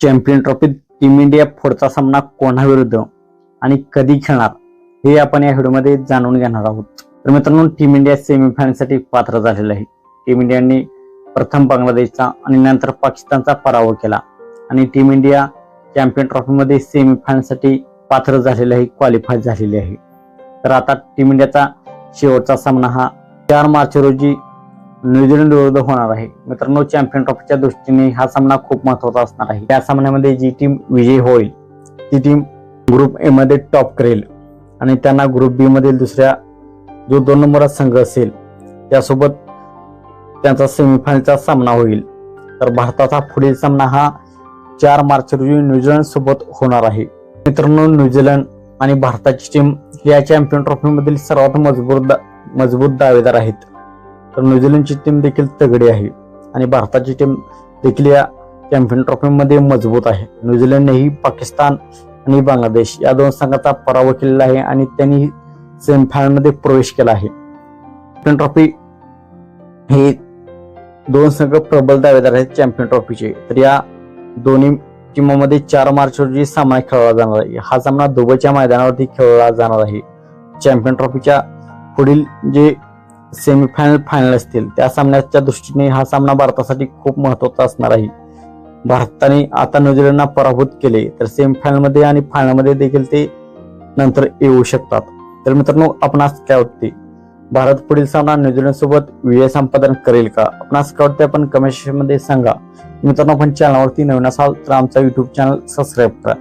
Champion ट्रॉफीत team India पुढचा सामना कोणाविरुद्ध आणि कधी खेळणार हे आपण या व्हिडिओमध्ये जाणून घेणार आहोत. तर मित्रांनो टीम इंडिया सेमीफायनलसाठी पात्र झालेलं आहे. टीम इंडियाने प्रथम बांगलादेशचा आणि नंतर पाकिस्तानचा पराभव केला. आणि टीम इंडिया चॅम्पियन ट्रॉफीमध्ये सेमीफायनलसाठी पात्र झालेलं आहे क्वालिफाय झालेली आहे. तर आता टीम इंडियाचा शेवटचा सामना हा चार मार्च रोजी न्यूझीलंड विरुद्ध होणार आहे. मित्रांनो चॅम्पियन ट्रॉफीच्या दृष्टीने हा सामना खूप महत्त्वाचा असणार आहे. त्या सामन्यामध्ये जी टीम विजयी होईल ती टीम ग्रुप ए मध्ये टॉप करेल. आणि त्यांना ग्रुप बी मधील दुसऱ्या जो दोन नंबरचा संघ असेल त्यासोबत त्यांचा सेमीफायनलचा सामना होईल. तर भारताचा पुढील सामना हा चार मार्च रोजी न्यूझीलंड सोबत होणार आहे. मित्रांनो न्यूझीलंड आणि भारताची टीम या चॅम्पियन ट्रॉफीमधील सर्वात मजबूत दा- मजबूत दावेदार आहेत. तर न्यूझीलंडची टीम देखील तगडी आहे. आणि भारताची टीम देखील या चॅम्पियन ट्रॉफीमध्ये मजबूत आहे. न्यूझीलंडनेही पाकिस्तान आणि बांगलादेश या दोन संघाचा पराभव केलेला आहे आणि त्यांनी सेमीफायनलमध्ये प्रवेश केला आहे. चॅम्पियन ट्रॉफी हे दोन संघ प्रबल दावेदार आहेत चॅम्पियन ट्रॉफीचे तर या दोन्ही टीमामध्ये चार मार्च रोजी सामना खेळला जाणार आहे. हा सामना दुबईच्या मैदानावरती खेळला जाणार आहे. चॅम्पियन ट्रॉफीच्या पुढील जे सेमीफायनल फायनल असतील. त्या सामन्याच्या दृष्टीने हा सामना भारतासाठी खूप महत्त्वाचा असणार आहे. भारताने आता न्यूझीलंडला पराभूत केले तर सेमीफायनलमध्ये आणि फायनलमध्ये देखील ते नंतर येऊ शकतात. तर मित्रांनो आपणास काय वाटते भारत पुढील सामना न्यूझीलंड सोबत विजय संपादन करेल का? आपणास काय वाटते आपण कमेंट सेक्शनमध्ये सांगा. मित्रांनो आपण चॅनलवरती नवीन असाल तर आमचा युट्यूब चॅनल सबस्क्राईब करा.